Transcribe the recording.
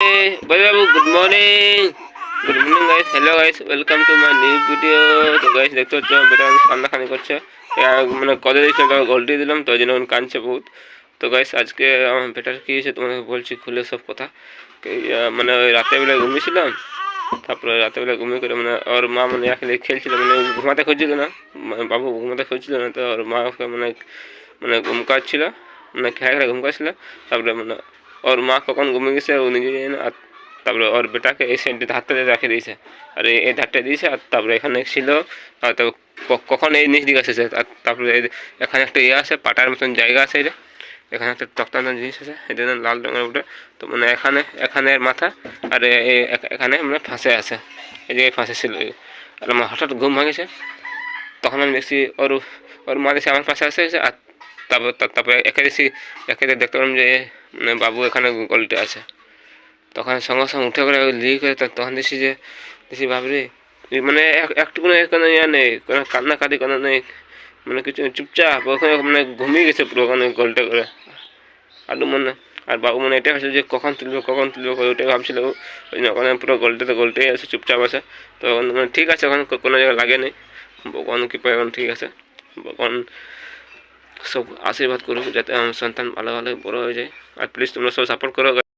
ভাই বাবু good morning good morning guys hello guys welcome to my new video তো guys দেখতে পাচ্ছ বেটা কান্নাখানি করছে। মানে কদে দিয়েছিলাম তাকে গোল্টি দিলাম, তো জন্য কাঁদছে বহুত। তো গাইস আজকে আমার বেটার কী হয়েছে তোমাকে বলছি, খুলে সব কথা। মানে ওই রাতেরবেলা ঘুমিয়েছিলাম। তারপরে রাতেরবেলা ঘুমিয়ে করে মানে ওর মা মানে এখানে খেলছিল মানে ঘুমাতে খুঁজছিল না। মানে বাবু ঘুমাতে খুঁজছিল না, তো ওর মা ওকে মানে মানে ঘুম কাটছিল। মানে খেয়ে খেয়ে ঘুম কাটছিল। তারপরে মানে ওর মা কখন ঘুমিয়ে গেছে ও নিজে জানে আর তারপরে ওর বেটাকে এই সাইডে হাতটা রেখে দিয়েছে আর এই ধারটা দিয়েছে আর তারপরে এখানে ছিল আর তারপর কখন এই নিচ দিকে এসেছে আর তারপরে এখানে একটা ইয়ে আছে পাটার মতন জায়গা আছে এটা এখানে একটা তক্তা মতন জিনিস আছে এটা লাল রঙের উপরে তো মানে এখানে এখানে মাথা আর এখানে মানে ফাঁসে আছে এই যে ফাঁসে ছিল আর আমার হঠাৎ ঘুম ভাঙেছে তখন আমি দেখছি ওর ওর মা দেখছি আমার পাশে আসে আর তারপর তারপরে একে দেখছি একে দেখতে পেলাম যে মানে বাবু এখানে গল্টে আছে। তখন সঙ্গে সঙ্গে উঠে করে লিয়ে করে তখন দেখছি যে, দেখছি বাবরে মানে এক- একটুকুনো এর কোনো ইয়ে নেই, কোনো কান্নাকাটি কোনো নেই মানে কিছু চুপচাপ, ওখানে মানে ঘুমিয়ে গেছে পুরো ওখানে গল্টে করে। আলু মনে আর বাবু মনে এটাই ভাবছিল যে কখন তুলবে কখন তুলবে ওটাই ভাবছিল। ওই জন্য ওখানে পুরো গল্টেতে গল্টেই আছে, চুপচাপ আছে। তো মানে ঠিক আছে, ওখানে কোনো জায়গায় লাগে নেই। ভগবান কি পায় এখন ঠিক আছে। ভগবান সব আশীর্বাদ করুক যাতে আমার সন্তান ভালো ভালো বড় হয়ে যায়। আর প্লিজ তোমরা সব সাপোর্ট করো।